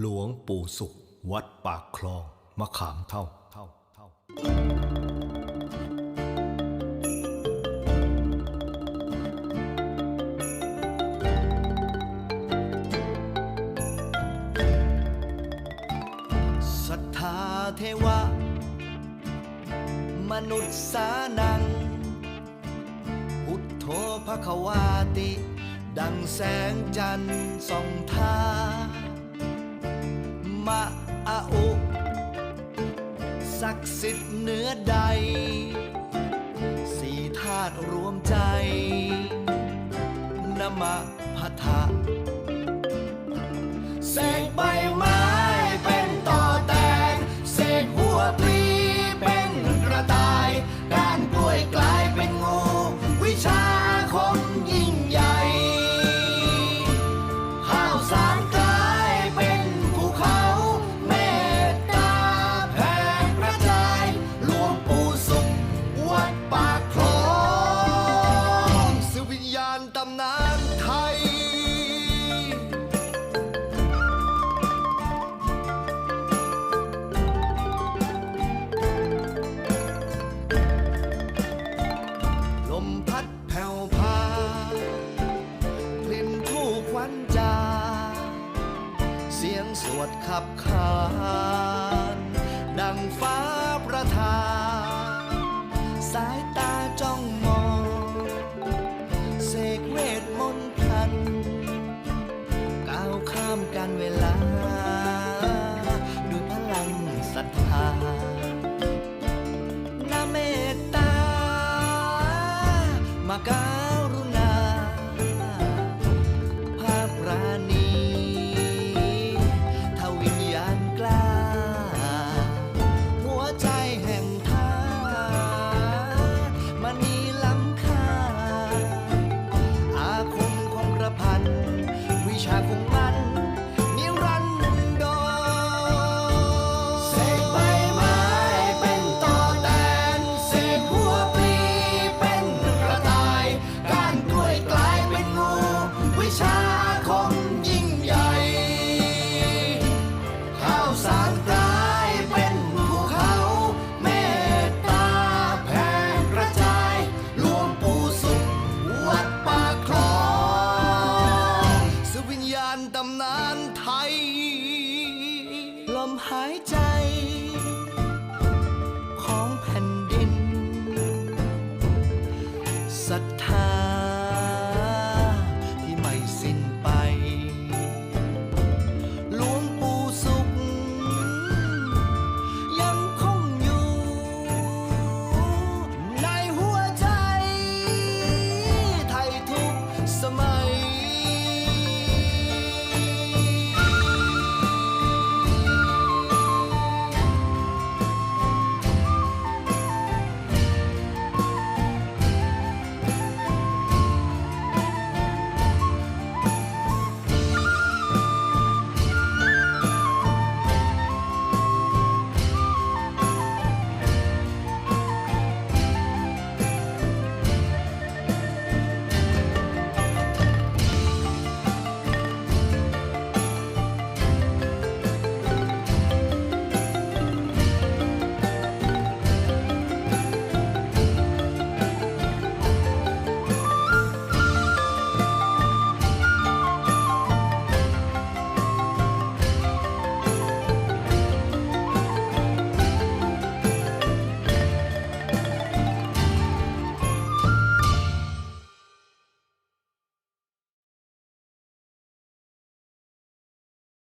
หลวงปู่สุข วัดปากคลอง มะขามเท่าเท่าเท่าศรัทธาเทวะ มนุษย์สานัง พุทโธภควาติ ดังแสงจันทร์ส่องทา มะอาอุศักดิ์สิทธิ์เหนือใด สี่ธาตุรวมใจนมะพัทธะเสกใบไม้เป็นต่อแตนเสกหัวปลีเป็นกระต่ายก้านกล้วยกลา วดขับขานดังฟ้าประทาน สายตาจ้องมอง เสกเวทมนต์พลัน ก้าวข้ามการเวลาด้วยพลังศรัทธานาเมตตามาการุณา ข้